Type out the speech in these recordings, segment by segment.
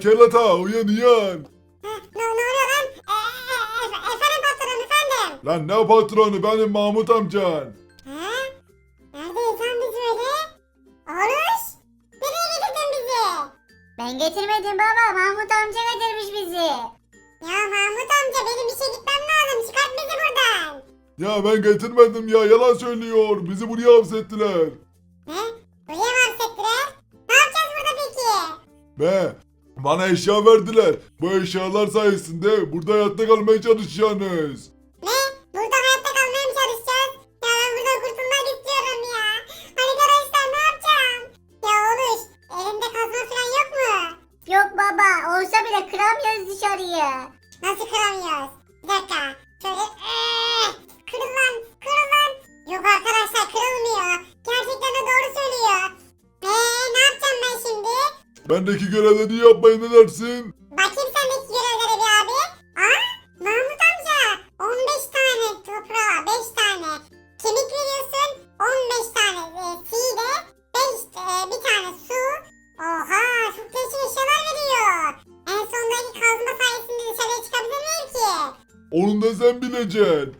Lan kerata uyan uyan. Hı, ne, ne oluyor lan? Ee, e, e, efendim patronum efendim. Lan ne patronu benim Mahmut amcan. Ha? Neredeyiz lan biz böyle? Oruç? Nereye getirdin bizi? Ben getirmedim baba. Mahmut amca getirmiş bizi. Ya Mahmut amca benim işe gitmem lazım. Çıkart bizi buradan. Ya ben getirmedim ya yalan söylüyor. Bizi buraya hapsettiler. Ne? Buraya mı hapsettiler? Ne yapacağız burada peki? Be bana eşya verdiler. Bu eşyalar sayesinde burada hayatta kalmaya çalışacaksınız. Bendeki görevleri yapmayı ne dersin? Bakayım sendeki görevlere bir abi. Aa Mahmut amca. 15 tane toprağa 5 tane. Kemik veriyorsun 15 tane. E, si de 5 bir tane su. Oha çok değişik eşyalar veriyor. En sondaki kazma sayesinde dışarıya çıkabilir miyim ki? Onu da sen bileceksin.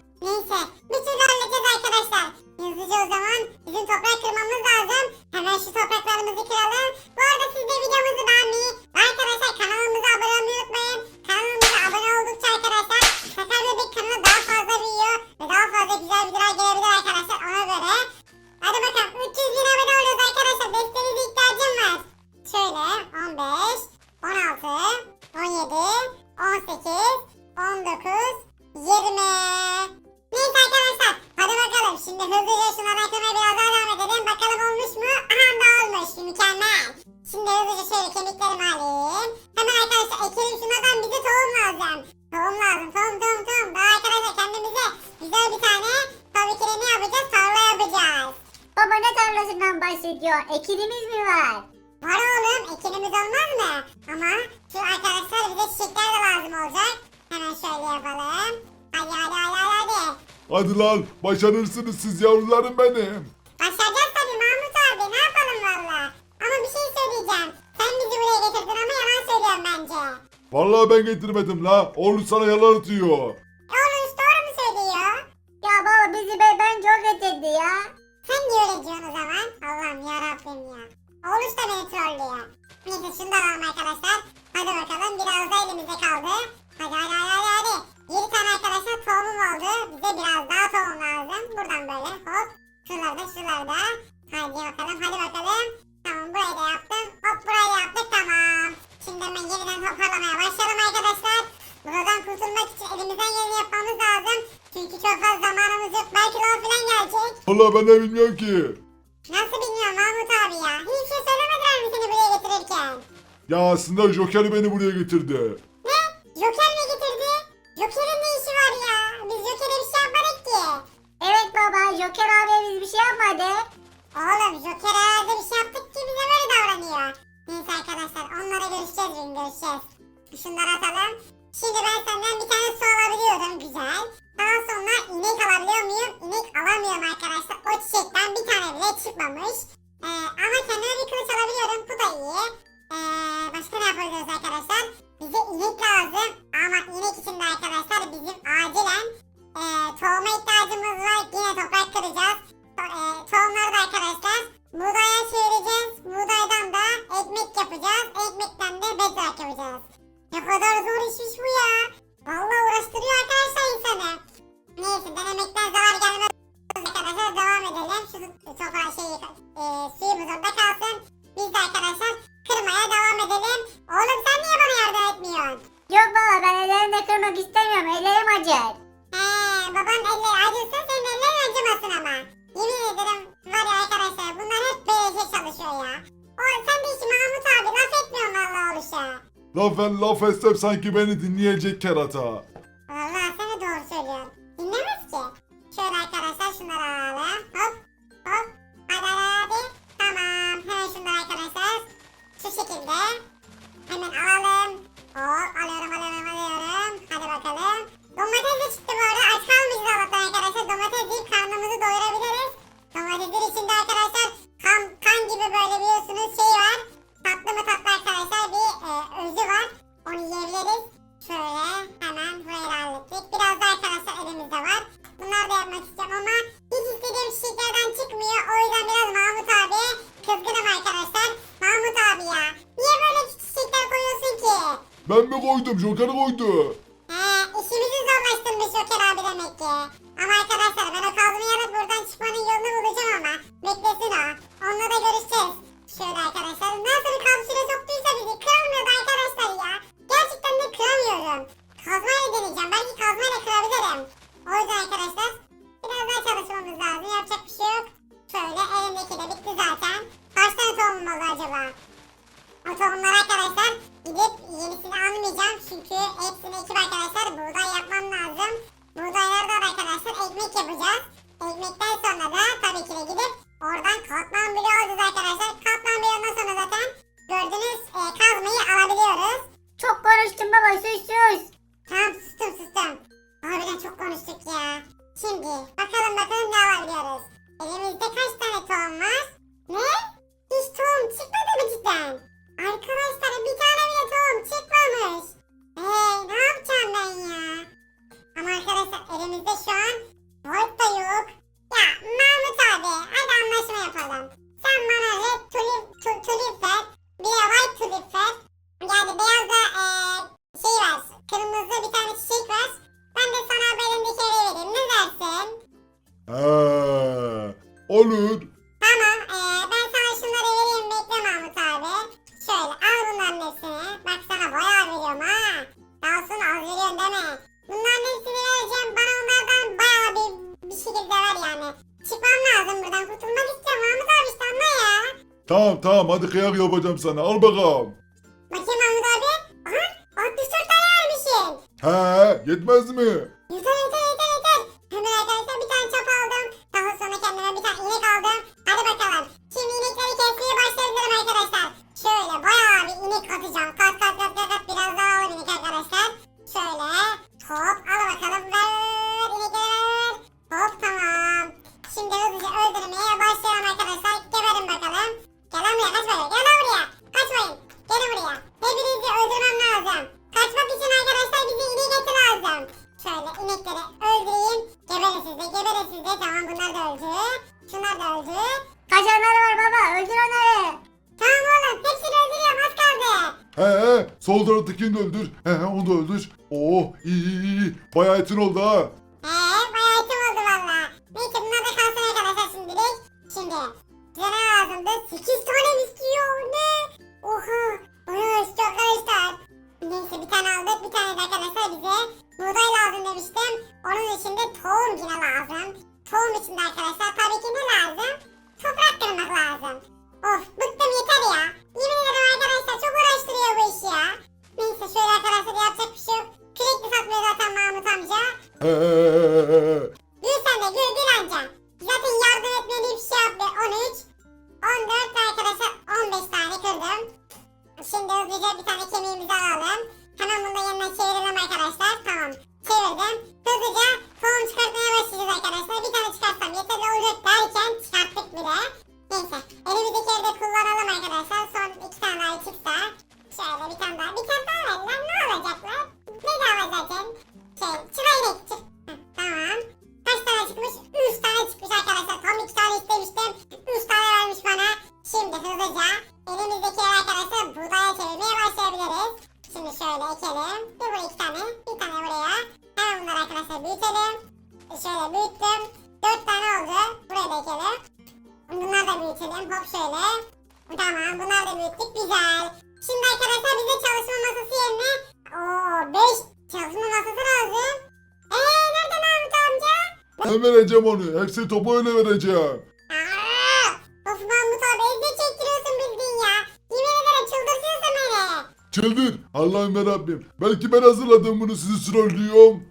Tohum lazım tohum tohum tohum. Daha arkadaşlar kendimize güzel bir tane tabii ki de ne yapacağız? Tarla yapacağız. Baba ne tarlasından bahsediyor? Ekinimiz mi var? Var oğlum ekinimiz olmaz mı? Ama şu arkadaşlar bize çiçekler de lazım olacak. Hemen şöyle yapalım. Hadi hadi hadi hadi. hadi. Hadi lan başarırsınız siz yavrularım benim. Başaracağız tabii Mahmut abi ne yapalım valla. Ama bir şey söyleyeceğim. Sen bizi buraya getirdin ama yalan söylüyorsun bence. Vallahi ben getirmedim la. Oğlum sana yalan atıyor. Oğlum doğru mu söylüyor? Ya baba bizi be bence o getirdi ya. Sen niye öyle diyorsun o zaman? Allah'ım yarabbim ya. Oğluş da beni trollüyor. Neyse şunu da alalım arkadaşlar. Hadi bakalım biraz da elimizde kaldı. Hadi hadi hadi hadi. 7 tane arkadaşlar tohumum oldu. Bize biraz daha tohum lazım. Buradan böyle hop. Şuralarda şuralarda. Hadi bakalım hadi bakalım. Tamam burayı da yaptım. Hop burayı da yaptık tamam. Şimdi hemen yeniden toparlamaya başlayalım arkadaşlar. Buradan kurtulmak için elimizden geleni yapmamız lazım. Çünkü çok fazla zamanımız yok. Belki lav falan gelecek. Vallahi ben de bilmiyorum ki. Nasıl bilmiyorum Mahmut abi ya. Hiç şey söylemediler mi seni buraya getirirken? Ya aslında Joker beni buraya getirdi. Çıkmamış. Ee, ama kendime bir kılıç alabiliyorum. Bu da iyi. Ee, başka ne yapabiliriz arkadaşlar? Bize inek lazım. Ama inek için de arkadaşlar bizim acilen e, tohuma ihtiyacımız var. Yine toprak kıracağız. To- e, tohumları da arkadaşlar buğdaya çevireceğiz. Buğdaydan da ekmek yapacağız. Ekmekten de bedrock yapacağız. Ne kadar zor işmiş bu ya. Vallahi uğraştırıyor arkadaşlar insanı. Neyse denemekten zarar gelmez. Arkadaşlar devam edelim. Şu toprağı şey e, suyumuz orada kalsın. Biz de arkadaşlar kırmaya devam edelim. Oğlum sen niye bana yardım etmiyorsun? Yok baba ben ellerimle kırmak istemiyorum. Ellerim acır. He baban elleri acısın senin ellerin acımasın ama. Yemin ederim var ya arkadaşlar bunlar hep böyle çalışıyor ya. O sen de işi Mahmut abi laf etmiyorsun valla oluşa. Laf ben laf etsem sanki beni dinleyecek kerata. Ben mi koydum? Joker koydu. He işimizi zorlaştırmış Joker abi demek ki. Ama arkadaşlar ben o kazmayı alıp buradan çıkmanın yolunu bulacağım ama. Beklesin o. Onunla da görüşeceğiz. Şöyle arkadaşlar nasıl bir kapsüle soktuysa bizi kıramıyordu arkadaşlar ya. Gerçekten de kıramıyorum. Kazmayla deneyeceğim. Belki kazmayla kırabilirim. O yüzden arkadaşlar biraz daha çalışmamız lazım. Yapacak bir şey yok. Şöyle elimdeki de bitti zaten. Kaç tane tohumum oldu acaba? O tohumları arkadaşlar gidip yenisini almayacağım. Çünkü hepsini ekip arkadaşlar buğday yapmam lazım. Buğdaylardan arkadaşlar ekmek yapacağız. Ekmekten sonra da tabii ki de gidip oradan katman bloğu alacağız arkadaşlar. Katman Tamam tamam hadi kıyak yapacağım sana. Al bakalım. Bakayım Mahmut abi. Aha 64 tane vermişsin. He yetmez mi? He. Sol taraftakini de öldür. He onu da öldür. Oh iyi iyi iyi. Bayağı etin oldu ha. Eee bayağı item oldu valla. Neyse bunlar da kalsın arkadaşlar şimdilik. Şimdi size ne lazımdı? 8 tane istiyor ne? Oha bayağı istiyor arkadaşlar. Neyse bir tane aldık bir tane de arkadaşlar bize buğday lazım demiştim. Onun için de tohum yine lazım. Tohum için de arkadaşlar tabii ki ne lazım? Toprak kırmak lazım. Of bıktım yeter ya. Yemin ederim arkadaşlar çok uğraştırıyor bu iş ya. Neyse şöyle arkadaşlar yapacak bir şey yok. Sürekli satmıyor zaten Mahmut amca. Büyütelim. Şöyle büyüttüm. 4 tane oldu. Buraya da ekelim. Bunları da büyütelim. Hop şöyle. Tamam bunları da büyüttük. Güzel. Şimdi arkadaşlar bize çalışma masası yerine ooo 5 çalışma masası lazım. Eee nerede Mahmut amca? Ben vereceğim onu. Hepsini topu öyle vereceğim. Aa, of Mahmut abi ezde çektiriyorsun bildiğin ya. Yemin ederim çıldırtıyorsun beni. Çıldır. Allah'ım ve Rabbim. Belki ben hazırladım bunu sizi trollüyorum.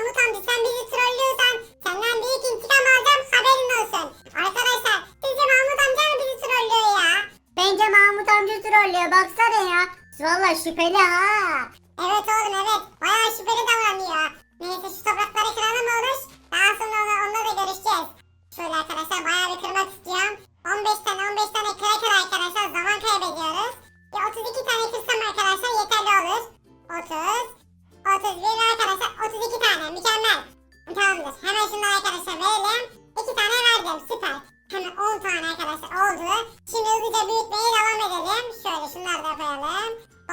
Mahmut amca sen bizi trollüyorsan senden büyük intikam alacağım haberin olsun. Arkadaşlar sizce Mahmut amca mı bizi trollüyor ya? Bence Mahmut amca trollüyor baksana ya. Valla şüpheli ha. Evet oğlum evet. Bayağı şüpheli davranıyor. Neyse şu toprakları kıralım olur. Daha sonra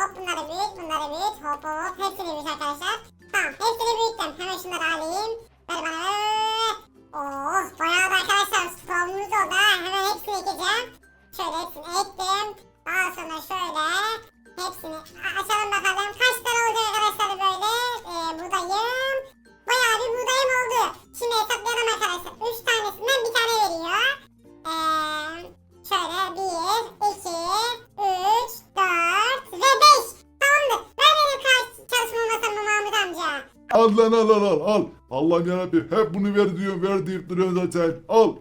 hop bunları büyüt bunları büyüt hop hop hepsini büyüt arkadaşlar. Tamam hepsini büyüttüm. Hemen şunları alayım. Ver bana Oh bayağı da arkadaşlar stoğumuz oldu ha. Hemen hepsini ekeceğim. Şöyle hepsini ektim. Daha sonra şöyle hepsini açalım bakalım. Kaç tane oldu arkadaşlar böyle. Ee, buradayım. Bayağı bir buradayım oldu. Şimdi hesaplayalım arkadaşlar. 3 tanesinden bir tane al lan al al al. al. Allah'ım yarabbim hep bunu ver diyor ver deyip duruyor zaten. Al.